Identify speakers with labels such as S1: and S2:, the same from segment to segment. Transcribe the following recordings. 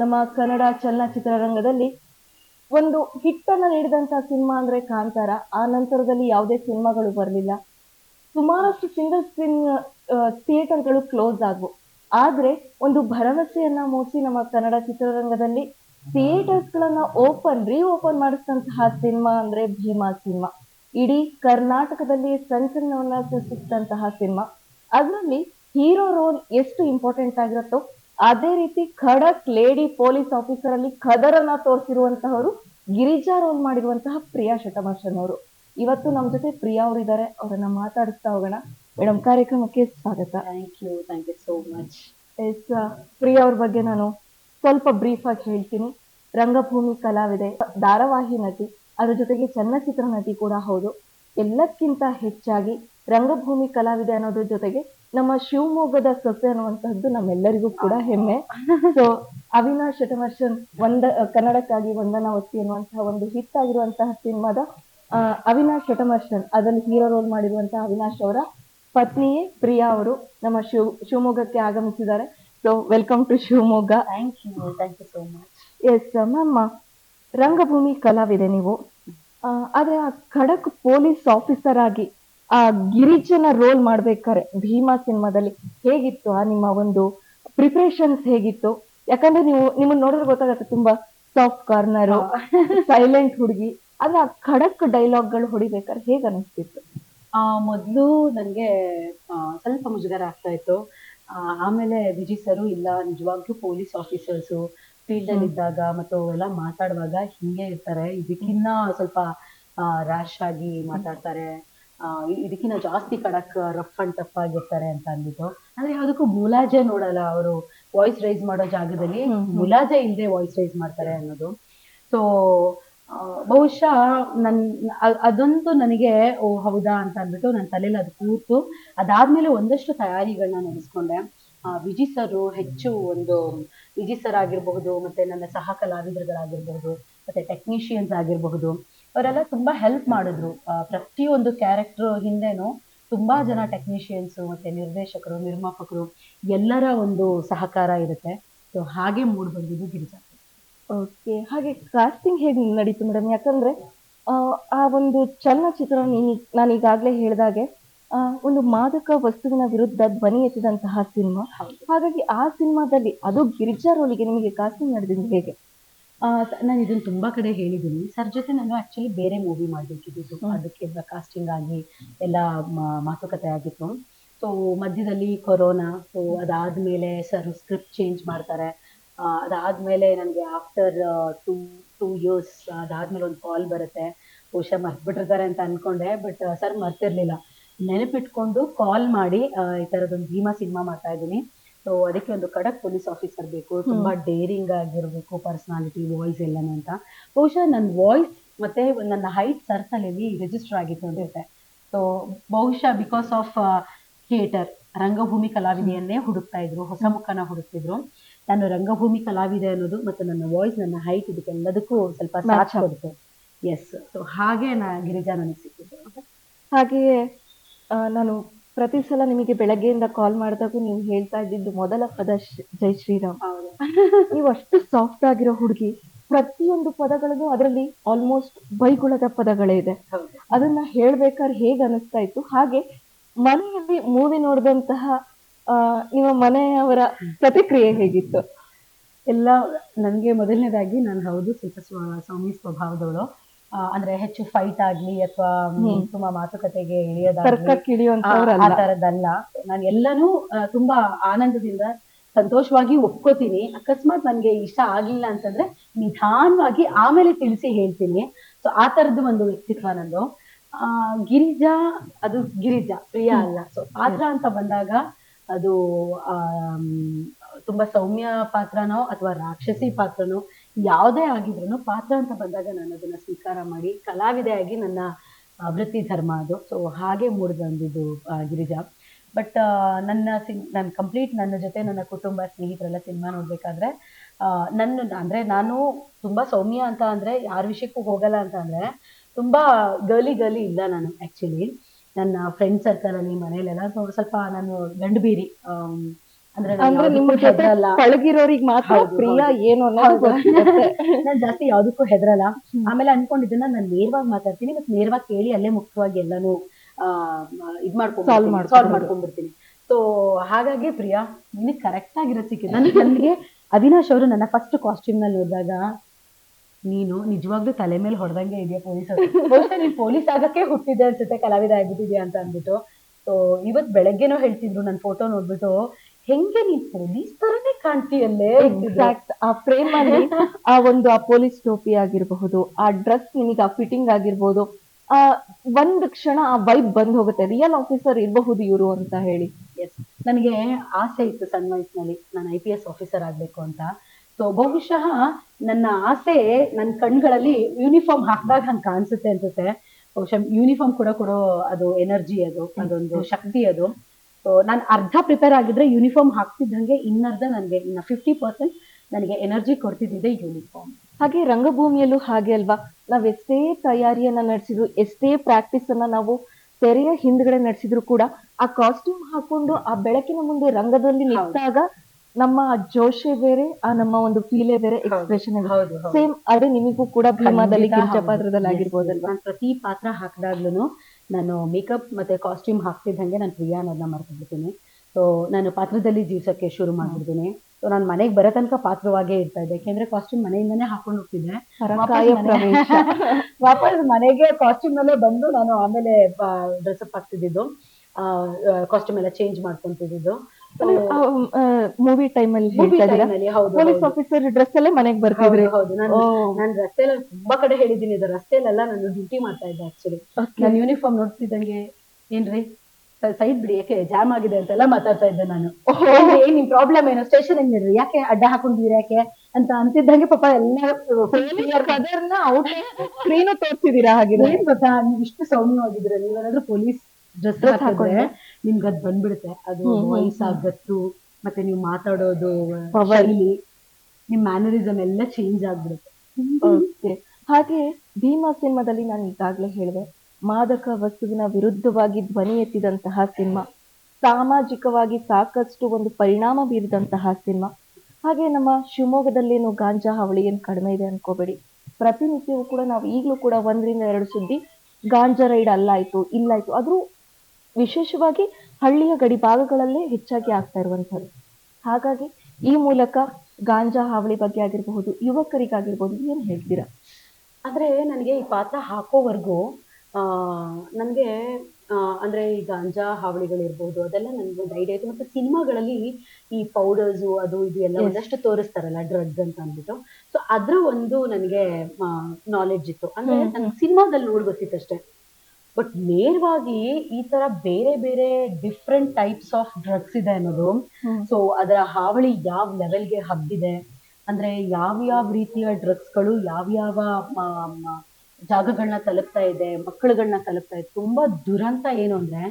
S1: ನಮ್ಮ ಕನ್ನಡ ಚಲನಚಿತ್ರರಂಗದಲ್ಲಿ ಒಂದು ಹಿಟ್ಟನ್ನ ನೀಡಿದಂತ ಸಿನಿಮಾ ಅಂದ್ರೆ ಕಾಂತಾರ. ಆ ನಂತರದಲ್ಲಿ ಯಾವುದೇ ಸಿನಿಮಾಗಳು ಬರಲಿಲ್ಲ. ಸುಮಾರಷ್ಟು ಸಿಂಗಲ್ ಸ್ಕ್ರೀನ್ ಥಿಯೇಟರ್ಗಳು ಕ್ಲೋಸ್ ಆದ್ವು. ಆದ್ರೆ ಒಂದು ಭರವಸೆಯನ್ನ ಮೂಡಿಸಿ ನಮ್ಮ ಕನ್ನಡ ಚಿತ್ರರಂಗದಲ್ಲಿ ಥಿಯೇಟರ್ಸ್ ಗಳನ್ನ ಓಪನ್ ರೀ ಓಪನ್ ಮಾಡಿಸಿದಂತಹ ಸಿನಿಮಾ ಅಂದ್ರೆ ಭೀಮಾ ಸಿನಿಮಾ. ಇಡೀ ಕರ್ನಾಟಕದಲ್ಲಿ ಸಂಚಲನವನ್ನ ಸೃಷ್ಟಿಸಿದಂತಹ ಸಿನಿಮಾ. ಅದರಲ್ಲಿ ಹೀರೋ ರೋಲ್ ಎಷ್ಟು ಇಂಪಾರ್ಟೆಂಟ್ ಆಗಿರುತ್ತೋ ಅದೇ ರೀತಿ ಖಡಕ್ ಲೇಡಿ ಪೊಲೀಸ್ ಆಫೀಸರ್ ಅಲ್ಲಿ ಖದರನ್ನ ತೋರಿಸಿರುವಂತಹವರು ಗಿರಿಜಾ ರೋಲ್ ಮಾಡಿರುವಂತಹ ಪ್ರಿಯಾ ಶತಮಾಶನ್ ಅವರು. ಇವತ್ತು ನಮ್ಮ ಜೊತೆ ಪ್ರಿಯಾ ಅವರು ಇದ್ದಾರೆ ಅವರನ್ನ ಮಾತಾಡಿಸ್ತಾ ಹೋಗೋಣ. ಮೇಡಮ್ ಕಾರ್ಯಕ್ರಮಕ್ಕೆ ಸ್ವಾಗತ.
S2: Thank you thank you so much
S1: yes Priya ಅವ್ರ ಬಗ್ಗೆ ನಾನು ಸ್ವಲ್ಪ ಬ್ರೀಫ್ ಆಗಿ ಹೇಳ್ತೀನಿ. ರಂಗಭೂಮಿ ಕಲಾವಿದೆ ಧಾರಾವಾಹಿ ನಟಿ ಅದ್ರ ಜೊತೆಗೆ ಚಲನಚಿತ್ರ ನಟಿ ಕೂಡ ಹೌದು. ಎಲ್ಲಕ್ಕಿಂತ ಹೆಚ್ಚಾಗಿ ರಂಗಭೂಮಿ ಕಲಾವಿದೆ ಅನ್ನೋದ್ರ ಜೊತೆಗೆ ನಮ್ಮ ಶಿವಮೊಗ್ಗದ ಸೊಸೆ ಅನ್ನುವಂತಹದ್ದು ನಮ್ಮೆಲ್ಲರಿಗೂ ಕೂಡ ಹೆಮ್ಮೆ. ಸೊ ಅವಿನಾಶ್ ಶಟಮರ್ಷನ್ ಒಂದ ಕನ್ನಡಕ್ಕಾಗಿ ವಂದನಾವತಿ ಅನ್ನುವಂತಹ ಒಂದು ಹಿಟ್ ಆಗಿರುವಂತಹ ಸಿನಿಮಾದ ಅವಿನಾಶ್ ಶಟಮರ್ಷನ್ ಅದರಲ್ಲಿ ಹೀರೋ ರೋಲ್ ಮಾಡಿರುವಂತಹ ಅವಿನಾಶ್ ಅವರ ಪತ್ನಿಯೇ ಪ್ರಿಯಾ ಅವರು ನಮ್ಮ ಶಿವ ಶಿವಮೊಗ್ಗಕ್ಕೆ ಆಗಮಿಸಿದ್ದಾರೆ. So welcome to Shivamogga.
S2: Thank you thank you so much
S1: yes ma'am ರಂಗಭೂಮಿ ಕಲಾವಿದೆ ನೀವು. ಆದ್ರೆ ಆ ಖಡಕ್ ಪೊಲೀಸ್ ಆಫೀಸರ್ ಆಗಿ ಆ ಗಿರಿಜನ ರೋಲ್ ಮಾಡ್ಬೇಕಾರೆ. ಭೀಮಾ ಸಿನಿಮಾದಲ್ಲಿ ಹೇಗಿತ್ತು ಆ ನಿಮ್ಮ ಒಂದು ಪ್ರಿಪರೇಷನ್ಸ್ ಹೇಗಿತ್ತು? ಯಾಕಂದ್ರೆ ನೀವು ನಿಮ್ಮನ್ನ ನೋಡಿದ್ರೆ ಗೊತ್ತಾಗತ್ತೆ ತುಂಬಾ ಸಾಫ್ಟ್ ಕಾರ್ನರ್ ಸೈಲೆಂಟ್ ಹುಡುಗಿ ಆದ್ರೆ ಆ ಖಡಕ್ ಡೈಲಾಗ್ಗಳು ಹೊಡಿಬೇಕಾದ್ರೆ ಹೇಗ ಅನಿಸ್ತಿತ್ತು?
S2: ಆ ಮೊದಲು ನನಗೆ ಸ್ವಲ್ಪ ಮುಜುಗರ ಆಗ್ತಾ ಇತ್ತು. ಆ, ಆಮೇಲೆ ವಿಜಿ ಸರು ಇಲ್ಲ ನಿಜವಾಗ್ಲೂ ಪೊಲೀಸ್ ಆಫೀಸರ್ಸು ಫೀಲ್ಡ್ ಅಲ್ಲಿ ಇದ್ದಾಗ ಮತ್ತು ಎಲ್ಲ ಮಾತಾಡುವಾಗ ಹಿಂಗೆ ಇರ್ತಾರೆ. ಇದಕ್ಕಿನ್ನ ಸ್ವಲ್ಪ ರ್ಯಾಶ್ ಆಗಿ ಮಾತಾಡ್ತಾರೆ. ಆ, ಇ- ಇದಕ್ಕಿನ್ನ ಜಾಸ್ತಿ ಕಡಕ್ ರಫ್ ಅಂಡ್ ಟಫ್ ಆಗಿರ್ತಾರೆ ಅಂತ ಅಂದ್ಬಿಟ್ಟು. ಅಂದ್ರೆ ಯಾವುದಕ್ಕೂ ಮುಲಾಜೆ ನೋಡಲ್ಲ ಅವರು ವಾಯ್ಸ್ ರೈಸ್ ಮಾಡೋ ಜಾಗದಲ್ಲಿ. ಮುಲಾಜೆ ಇಲ್ಲದೆ ವಾಯ್ಸ್ ರೈಸ್ ಮಾಡ್ತಾರೆ ಅನ್ನೋದು. ಸೊ ಬಹುಶಃ ನನ್ ಅ- ಅದೊಂದು ನನಗೆ ಓ ಹೌದಾ ಅಂತ ಅಂದ್ಬಿಟ್ಟು ನನ್ನ ತಲೆಯಲ್ಲಿ ಅದು ಕೂತು ಅದಾದ್ಮೇಲೆ ಒಂದಷ್ಟು ತಯಾರಿಗಳನ್ನ ನಡೆಸ್ಕೊಂಡೆ. ಆ, ವಿಜಿ ಸರ್ ಹೆಚ್ಚು ಒಂದು ವಿಜಿ ಸರ್ ಆಗಿರಬಹುದು ಮತ್ತೆ ನನ್ನ ಸಹ ಕಲಾವಿದರುಗಳಾಗಿರ್ಬಹುದು ಮತ್ತೆ ಟೆಕ್ನಿಷಿಯನ್ಸ್ ಆಗಿರಬಹುದು. ಅವರೆಲ್ಲ ತುಂಬಾ ಹೆಲ್ಪ್ ಮಾಡಿದ್ರು. ಆ, ಪ್ರತಿಯೊಂದು ಕ್ಯಾರೆಕ್ಟರ್ ಹಿಂದೆನೂ ತುಂಬಾ ಜನ ಟೆಕ್ನಿಷಿಯನ್ಸ್ ಮತ್ತೆ ನಿರ್ದೇಶಕರು ನಿರ್ಮಾಪಕರು ಎಲ್ಲರ ಒಂದು ಸಹಕಾರ ಇರುತ್ತೆ. ಸೊ ಹಾಗೆ ಮೂಡ್ ಬಂದಿದ್ದು ಗಿರಿಜಾ.
S1: ಓಕೆ ಹಾಗೆ ಕಾಸ್ಟಿಂಗ್ ಹೇಗೆ ನಡೀತು ಮೇಡಮ್ ಯಾಕಂದ್ರೆ ಆ, ಆ ಒಂದು ಚಲನಚಿತ್ರ ನೀನು ನಾನು ಈಗಾಗಲೇ ಹೇಳಿದಾಗೆ ಆ, ಒಂದು ಮಾದಕ ವಸ್ತುವಿನ ವಿರುದ್ಧ ಧ್ವನಿ ಎತ್ತಿದಂತಹ ಸಿನಿಮಾ. ಹಾಗಾಗಿ ಆ ಸಿನಿಮಾದಲ್ಲಿ ಅದು ಗಿರಿಜಾ ರೋಲಿಗೆ ನಿಮಗೆ ಕಾಸ್ಟಿಂಗ್ ನಡೆದಿದ್ದು ಹೇಗೆ?
S2: ನಾನು ಇದನ್ನ ತುಂಬಾ ಕಡೆ ಹೇಳಿದ್ದೀನಿ ಸರ್ ಜೊತೆ ನಾನು ಆಕ್ಚುಲಿ ಬೇರೆ ಮೂವಿ ಮಾಡ್ಬೇಕಿದ್ದು
S1: ಹ್ಮ್.
S2: ಅದಕ್ಕೆ ಕಾಸ್ಟಿಂಗ್ ಆಗಿ ಎಲ್ಲ ಮಾತುಕತೆ ಆಗಿತ್ತು. ಸೊ ಮಧ್ಯದಲ್ಲಿ ಕೊರೋನಾ ಸೊ ಅದಾದ್ಮೇಲೆ ಸರ್ ಸ್ಕ್ರಿಪ್ಟ್ ಚೇಂಜ್ ಮಾಡ್ತಾರೆ. ಅದಾದ್ಮೇಲೆ ನನಗೆ ಆಫ್ಟರ್ ಟೂ ಟೂ ಇಯರ್ಸ್ ಅದಾದ್ಮೇಲೆ ಒಂದು ಕಾಲ್ ಬರುತ್ತೆ. ಬಹುಶಃ ಮರ್ತ್ಬಿಟ್ಟಿರ್ತಾರೆ ಅಂತ ಅನ್ಕೊಂಡೆ ಬಟ್ ಸರ್ ಮರ್ತಿರ್ಲಿಲ್ಲ. ನೆನಪಿಟ್ಕೊಂಡು ಕಾಲ್ ಮಾಡಿ ಈ ತರದೊಂದು ಭೀಮಾ ಸಿನಿಮಾ ಮಾಡ್ತಾ ಇದ್ದೀನಿ. ಸೊ ಅದಕ್ಕೆ ಒಂದು ಖಡಕ್ ಪೊಲೀಸ್ ಆಫೀಸರ್ ಬೇಕು. ತುಂಬಾ ಡೇರಿಂಗ್ ಆಗಿರ್ಬೇಕು ಪರ್ಸನಾಲಿಟಿ ವಾಯ್ಸ್ ಎಲ್ಲನೂ ಅಂತ. ಬಹುಶಃ ನನ್ನ ವಾಯ್ಸ್ ಮತ್ತೆ ನನ್ನ ಹೈಟ್ ಸರ್ಕಲ್ ಅಲ್ಲಿ ರಿಜಿಸ್ಟರ್ ಆಗಿತ್ತು ಅನ್ಸುತ್ತೆ ಸೊ ಬಹುಶಃ ಬಿಕಾಸ್ ಆಫ್ ಥಿಯೇಟರ್ ರಂಗಭೂಮಿ ಕಲಾವಿದೆಯನ್ನೇ ಹುಡುಕ್ತಾ ಇದ್ರು ಹೊಸ ಮುಖನ ಹುಡುಕ್ತಿದ್ರು. ನಾನು ರಂಗಭೂಮಿ ಕಲಾವಿದೆ ಅನ್ನೋದು ಮತ್ತು ನನ್ನ ವಾಯ್ಸ್ ನನ್ನ ಹೈಟ್ ಇದಕ್ಕೆಲ್ಲದಕ್ಕೂ ಸ್ವಲ್ಪ ಸಾಥ್. ಕೊಡ್ತು. ಎಸ್ ಸೊ ಹಾಗೆ ನಾ ಗಿರಿಜಾ ನನಗೆ ಸಿಕ್ಕಿದ್ದು
S1: ಹಾಗೆಯೇ ನಾನು ಪ್ರತಿ ಸಲ ನಿಮಗೆ ಬೆಳಗ್ಗೆಯಿಂದ ಕಾಲ್ ಮಾಡಿದಾಗ ನೀವು ಹೇಳ್ತಾ ಇದ್ದಿದ್ದು ಮೊದಲ ಪದ ಜೈ ಶ್ರೀರಾಮ್. ನೀವು ಅಷ್ಟು ಸಾಫ್ಟ್ ಆಗಿರೋ ಹುಡುಗಿ ಪ್ರತಿಯೊಂದು ಪದಗಳಿಗೂ ಅದರಲ್ಲಿ ಆಲ್ಮೋಸ್ಟ್ ಬೈಗುಳದ ಪದಗಳೇ ಇದೆ. ಅದನ್ನ ಹೇಳ್ಬೇಕಾದ್ರೆ ಹೇಗೆ ಅನಿಸ್ತಾ ಇತ್ತು? ಹಾಗೆ ಮನೆಯಲ್ಲಿ ಮೂವಿ ನೋಡಿದಂತಹ ನಿಮ್ಮ ಮನೆಯವರ ಪ್ರತಿಕ್ರಿಯೆ ಹೇಗಿತ್ತು?
S2: ಎಲ್ಲ ನನಗೆ ಮೊದಲನೇದಾಗಿ ನಾನು ಹೌದು ಸ್ವಲ್ಪ ಸ್ವಾಮಿ ಸ್ವಭಾವದವಳು. ಅಂದ್ರೆ ಹೆಚ್ಚು ಫೈಟ್ ಆಗ್ಲಿ ಅಥವಾ. ತುಂಬಾ ಮಾತುಕತೆಗೆ ಇಳಿಯೋದಾಗ್ಲಿ ಆ ತರದಲ್ಲ ನಾನು ಎಲ್ಲಾನು ತುಂಬಾ ಆನಂದದಿಂದ ಸಂತೋಷವಾಗಿ ಒಪ್ಕೋತೀನಿ. ಅಕಸ್ಮಾತ್ ನನ್ಗೆ ಇಷ್ಟ ಆಗ್ಲಿಲ್ಲ ಅಂತಂದ್ರೆ ನಿಧಾನವಾಗಿ ಆಮೇಲೆ ತಿಳಿಸಿ ಹೇಳ್ತೀನಿ. ಸೊ ಆ ತರದ್ದು ಒಂದು ವ್ಯಕ್ತಿತ್ವ ನಂದು. ಆ ಗಿರಿಜಾ ಅದು ಗಿರಿಜಾ ಪ್ರಿಯ ಅಲ್ಲ. ಸೊ ಪಾತ್ರ ಅಂತ ಬಂದಾಗ ಅದು ಆ ತುಂಬಾ ಸೌಮ್ಯ ಪಾತ್ರನೋ ಅಥವಾ ರಾಕ್ಷಸಿ ಪಾತ್ರನೋ ಯಾವುದೇ ಆಗಿದ್ರು ಪಾತ್ರ ಅಂತ ಬಂದಾಗ ನಾನು ಅದನ್ನ ಸ್ವೀಕಾರ ಮಾಡಿ ಕಲಾವಿದೆಯಾಗಿ ನನ್ನ ವೃತ್ತಿ ಧರ್ಮ ಅದು. ಸೊ ಹಾಗೆ ಮೂಡಿ ಬಂದಿದ್ದು ಗಿರಿಜಾ. ಬಟ್ ನನ್ನ ಸಿನ್ ನನ್ನ ಕಂಪ್ಲೀಟ್ ನನ್ನ ಜೊತೆ ನನ್ನ ಕುಟುಂಬ ಸ್ನೇಹಿತರೆಲ್ಲ ಸಿನಿಮಾ ನೋಡ್ಬೇಕಾದ್ರೆ ನನ್ನ, ಅಂದ್ರೆ ನಾನು ತುಂಬಾ ಸೌಮ್ಯ ಅಂತ ಅಂದ್ರೆ ಯಾರ ವಿಷಯಕ್ಕೂ ಹೋಗಲ್ಲ ಅಂತ ಅಂದ್ರೆ ತುಂಬಾ ಗಲಿ ಗಲಿ ಇಲ್ಲ ನಾನು ಆಕ್ಚುಲಿ ನನ್ನ ಫ್ರೆಂಡ್ ಸರ್ಕಲ್ ಅಲ್ಲಿ ಮನೇಲೆಲ್ಲ ಸ್ವಲ್ಪ ನಾನು ಗಂಡು ಬೀರಿ ಅಂದ್ರೆ
S1: ನಿಮ್ಮ
S2: ಯಾವ್ದಕ್ಕೂ
S1: ಜೊತೆ
S2: ಹೆದ್ರಲ್ಲ.
S1: ಪಳಗಿರೋರಿಗೆ ಮಾತ್ರ ಪ್ರಿಯಾ ಏನು ಅನ್ನೋದು
S2: ನಾನ್ ಜಾಸ್ತಿ ಯಾವ್ದಕ್ಕೂ ಹೆದರಲ್ಲ. ಆಮೇಲೆ ಅನ್ಕೊಂಡಿದ್ದನ್ನ ನಾನು ನೇರವಾಗಿ ಮಾತಾಡ್ತೀನಿ ಮತ್ತೆ ನೇರವಾಗಿ ಕೇಳಿ ಅಲ್ಲೇ ಮುಖ್ಯವಾಗಿ ಎಲ್ಲಾನು ಆ ಇದ್ ಮಾಡ್ಕೊಂಡು. ಸಾಲ್ವ್ ಮಾಡ್ಕೊಂಡ್ಬಿಡ್ತೀನಿ. ಸೊ ಹಾಗಾಗಿ ಪ್ರಿಯಾ ನಿನಗೆ ಕರೆಕ್ಟ್ ಆಗಿರೋ ಸಿಕ್ಕಿದೆ ನನಗೆ ನನಗೆ ಅವಿನಾಶ್ ಅವರು ನನ್ನ ಫಸ್ಟ್ ಕಾಸ್ಟ್ಯೂಮ್ನಲ್ಲಿ ಹೋದಾಗ ನೀನು ನಿಜವಾಗ್ಲೂ ತಲೆ ಮೇಲೆ ಹೊಡೆದಂಗೆ ಇದೆಯಾ ಪೊಲೀಸ್ ಬಹುಶಃ ನೀನ್ ಪೊಲೀಸ್ ಆಗಕ್ಕೆ ಹುಟ್ಟಿದೆ ಅನ್ಸುತ್ತೆ ಕಲಾವಿದ ಆಗ್ಬಿಟ್ಟಿದ್ಯಾ ಅಂತ ಅಂದ್ಬಿಟ್ಟು. ಸೊ ಇವತ್ ಬೆಳಗ್ಗೆನೂ ಹೇಳ್ತಿದ್ರು ನನ್ನ ಫೋಟೋ ನೋಡ್ಬಿಟ್ಟು ಹೆಂಗೆ ನೀನ್ ಪೊಲೀಸ್ ತರನೇ ಕಾಣ್ತೀಯಲ್ಲೇ
S1: ಎಕ್ಸಾಕ್ಟ್ ಆ ಫ್ರೇಮ್ ಅಲ್ಲಿ ಆ ಒಂದು ಆ ಪೊಲೀಸ್ ಟೋಪಿ ಆಗಿರಬಹುದು ಆ ಡ್ರೆಸ್ ನಿಮಗೆ ಆ ಫಿಟ್ಟಿಂಗ್ ಆಗಿರ್ಬೋದು ಆ ಒಂದ್ ಕ್ಷಣ ಆ ವೈಬ್ ಬಂದ್ ಹೋಗುತ್ತೆ. ರಿಯಲ್ ಆಫೀಸರ್ ಇರಬಹುದು ಇವರು ಅಂತ ಹೇಳಿ.
S2: ಎಸ್ ನನಗೆ ಆಸೆ ಇತ್ತು ಸಣ್ಣ ವಯಸ್ಸಿನಲ್ಲಿ. ನಾನು ಐ ಪಿ ಎಸ್ ಆಫೀಸರ್ ಆಗ್ಬೇಕು ಅಂತ. ಸೊ ಬಹುಶಃ ನನ್ನ ಆಸೆ ನನ್ನ ಕಣ್ಗಳಲ್ಲಿ ಯೂನಿಫಾರ್ಮ್ ಹಾಕಿದಾಗ ಹಂಗೆ ಕಾಣಿಸುತ್ತೆ ಅನ್ಸುತ್ತೆ. ಬಹುಶಃ ಯೂನಿಫಾರ್ಮ್ ಕೂಡ ಕೊಡೋ ಅದು ಎನರ್ಜಿ ಅದು ಅದೊಂದು ಶಕ್ತಿ ಅದು. ಸೊ ನಾನು ಅರ್ಧ ಪ್ರಿಪೇರ್ ಆಗಿದ್ರೆ ಯೂನಿಫಾರ್ಮ್ ಹಾಕ್ತಿದ್ದಂಗೆ ಇನ್ನರ್ಧ ನನಗೆ ಇನ್ನ ಫಿಫ್ಟಿ ಪರ್ಸೆಂಟ್ ನನಗೆ ಎನರ್ಜಿ ಕೊಡ್ತಿದ್ದಿದೆ ಯೂನಿಫಾರ್ಮ್
S1: ಹಾಗೆ ರಂಗಭೂಮಿಯಲ್ಲೂ ಹಾಗೆ ಅಲ್ವಾ? ನಾವ್ ಎಷ್ಟೇ ತಯಾರಿಯನ್ನ ನಡೆಸಿದ್ರು ಎಷ್ಟೇ ಪ್ರಾಕ್ಟೀಸ್ ಅನ್ನ ನಾವು ತೆರೆಯ ಹಿಂದ್ಗಡೆ ನಡೆಸಿದ್ರು ಕೂಡ ಆ ಕಾಸ್ಟ್ಯೂಮ್ ಹಾಕೊಂಡು ಆ ಬೆಳಕಿನ ಮುಂದೆ ರಂಗದಲ್ಲಿ. ನಿಂತಾಗ ನಮ್ಮ ಜೋಶೆ ಬೇರೆ ಆ ನಮ್ಮ ಒಂದು ಫೀಲೇ ಬೇರೆ ಎಕ್ಸ್ಪ್ರೆಷನ್ ಸೇಮ್ ಅದೇ ನಿಮಗೂ ಕೂಡ ಭೀಮಾದಲ್ಲಿ
S2: ಕಿಂಚ
S1: ಪಾತ್ರದಲ್ಲಿ ಆಗಿರ್ಬೋದಲ್ವಾ
S2: ಪ್ರತಿ ಪಾತ್ರ ಹಾಕಿದಾಗ್ಲೂ ನಾನು ಮೇಕಪ್ ಮತ್ತೆ ಕಾಸ್ಟ್ಯೂಮ್ ಹಾಕ್ತಿದ್ದಂಗೆ ನಾನು ಪ್ರಿಯಾ ಅನ್ನೋದನ್ನ ಮರ್ತ್ಬಿಡ್ತೀನಿ. ಸೊ ನಾನು ಪಾತ್ರದಲ್ಲಿ ಜೀವಿಸೋಕ್ಕೆ ಶುರು ಮಾಡಿಬಿಡ್ತೀನಿ. ಸೊ ನಾನು ಮನೆಗೆ ಬರೋ ತನಕ ಪಾತ್ರವಾಗೇ ಇರ್ತಾ ಇದ್ದೆ. ಯಾಕೆಂದ್ರೆ ಕಾಸ್ಟ್ಯೂಮ್ ಮನೆಯಿಂದನೇ ಹಾಕೊಂಡು ಹೋಗ್ತಿದ್ದೆ. ವಾಪಸ್ ಮನೆಗೆ ಕಾಸ್ಟ್ಯೂಮ್ ಮೇಲೆ ಬಂದು ನಾನು ಆಮೇಲೆ ಡ್ರೆಸ್ ಅಪ್ ಆಗ್ತಿದ್ದು ಕಾಸ್ಟ್ಯೂಮ್ ಎಲ್ಲ ಚೇಂಜ್ ಮಾಡ್ಕೊಂತಿದ್ದು
S1: ಮೂವಿ ಟೈಮ್ ಅಲ್ಲಿ ಪೊಲೀಸ್. ಆಫೀಸರ್ ಡ್ರೆಸ್ ಅಲ್ಲೇ ಮನೆಗ್ ಬರ್ತಿದ್ರಿ.
S2: ನಾನು ರಸ್ತೆ ತುಂಬಾ ಕಡೆ ಹೇಳಿದ್ದೀನಿ ಇದು ರಸ್ತೆಯಲ್ಲೆಲ್ಲ ನಾನು ಡ್ಯೂಟಿ ಮಾಡ್ತಾ ಇದ್ದೆ ಆಕ್ಚುಲಿ ನನ್ ಯೂನಿಫಾರ್ಮ್ ನೋಡ್ತಿದ್ದಂಗೆ ಏನ್ರಿ? ಸೈಡ್ ಬಿಡಿ ಯಾಕೆ ಜಾಮ್ ಆಗಿದೆ ಅಂತೆಲ್ಲ ಮಾತಾಡ್ತಾ ಇದ್ದೆ ನಾನು. ಏನ್ ನಿಮ್ ಪ್ರಾಬ್ಲಮ್ ಏನು? ಸ್ಟೇಷನ್ ಇರ್ರಿ? ಯಾಕೆ ಅಡ್ಡ ಹಾಕೊಂಡಿದ್ದೀರಿ ಯಾಕೆ? ಅಂತ ಅಂತಿದ್ದಂಗೆ ಪಾಪ ಎಲ್ಲ
S1: ಕದರ್ನ ಔಟ್ ಸ್ಕ್ರೀನು ತೋರ್ಸಿದೀರಾ ಹಾಗೆ
S2: ಏನ್ ಗೊತ್ತಾ? ನೀವು ಇಷ್ಟು ಸೌಮ್ಯವಾಗಿದ್ರೆ ನೀವೇನಾದ್ರೂ ಪೊಲೀಸ್ ಡ್ರೆಸ್ ಹಾಕಿದ್ರೆ
S1: ಹಾಕೊಂಡ್ರೆ?
S2: ನಿಮ್ಗೆ ಅದ್ ಬಂದ್ಬಿಡುತ್ತೆ ಅದು. ಗತ್ತು ಮತ್ತೆ ನೀವು ಮಾತಾಡೋದು. ಶೈಲಿ ನಿಮ್ ಮ್ಯಾನರಿಸಮ್ ಎಲ್ಲ ಚೇಂಜ್ ಆಗ್ಬಿಡುತ್ತೆ
S1: ಓಕೆ ಹಾಗೆ ಭೀಮಾ ಸಿನಿಮಾದಲ್ಲಿ ನಾನು ಈಗಾಗ್ಲೇ ಹೇಳಿದೆ ಮಾದಕ ವಸ್ತುವಿನ ವಿರುದ್ಧವಾಗಿ ಧ್ವನಿ ಎತ್ತಿದಂತಹ ಸಿನಿಮಾ. ಸಾಮಾಜಿಕವಾಗಿ ಸಾಕಷ್ಟು ಒಂದು ಪರಿಣಾಮ ಬೀರಿದಂತಹ ಸಿನಿಮಾ. ಹಾಗೆ ನಮ್ಮ ಶಿವಮೊಗ್ಗದಲ್ಲೇನು ಗಾಂಜಾ ಹಾವಳಿ ಏನು ಕಡಿಮೆ ಇದೆ ಅನ್ಕೋಬೇಡಿ. ಪ್ರತಿನಿತ್ಯವೂ ಕೂಡ ನಾವು ಈಗಲೂ ಕೂಡ ಒಂದರಿಂದ ಎರಡು ಸುದ್ದಿ ಗಾಂಜಾ ರೈಡ್ ಅಲ್ಲಾಯ್ತು ಇಲ್ಲಾಯ್ತು ಆದ್ರೂ ವಿಶೇಷವಾಗಿ ಹಳ್ಳಿಯ ಗಡಿ ಭಾಗಗಳಲ್ಲೇ ಹೆಚ್ಚಾಗಿ ಆಗ್ತಾ ಇರುವಂಥದ್ದು. ಹಾಗಾಗಿ ಈ ಮೂಲಕ ಗಾಂಜಾ ಹಾವಳಿ ಬಗ್ಗೆ ಆಗಿರಬಹುದು ಯುವಕರಿಗಾಗಿರ್ಬೋದು ಏನು ಹೇಳ್ತೀರಾ?
S2: ಆದ್ರೆ ನನಗೆ ಈ ಪಾತ್ರ ಹಾಕೋವರೆಗೂ ಆ ನನಗೆ ಅಂದ್ರೆ ಈ ಗಾಂಜಾ ಹಾವಳಿಗಳಿರ್ಬೋದು ಅದೆಲ್ಲ ನನ್ಗೆ ಒಂದು ಐಡಿಯಾ ಇತ್ತು ಮತ್ತೆ ಸಿನಿಮಾಗಳಲ್ಲಿ ಈ ಪೌಡರ್ಸು ಅದು ಇದು ಎಲ್ಲ. ಒಂದಷ್ಟು ತೋರಿಸ್ತಾರಲ್ಲ ಡ್ರಗ್ಸ್ ಅಂತ ಅಂದ್ಬಿಟ್ಟು. ಸೊ ಅದ್ರ ಒಂದು ನನಗೆ ನಾಲೆಡ್ಜ್ ಇತ್ತು. ಅಂದ್ರೆ
S1: ನನಗೆ
S2: ನನ್ಗೆ ಸಿನಿಮಾದಲ್ಲಿ ನೋಡಿ ಗೊತ್ತಿತ್ತಷ್ಟೇ ಬಟ್ ನೇರವಾಗಿ ಈ ತರ ಬೇರೆ ಬೇರೆ ಡಿಫ್ರೆಂಟ್ ಟೈಪ್ಸ್ ಆಫ್ ಡ್ರಗ್ಸ್ ಇದೆ ಅನ್ನೋದು. ಸೊ ಅದರ ಹಾವಳಿ ಯಾವ ಲೆವೆಲ್ಗೆ ಹಬ್ಬಿದೆ? ಅಂದ್ರೆ ಯಾವ ಯಾವ ರೀತಿಯ ಡ್ರಗ್ಸ್ಗಳು ಯಾವ ಯಾವ ಜಾಗಗಳನ್ನ ತಲುಪ್ತಾ ಇದೆ ಮಕ್ಕಳುಗಳನ್ನ ತಲುಪ್ತಾ ಇದೆ ತುಂಬಾ ದುರಂತ ಏನು ಅಂದ್ರೆ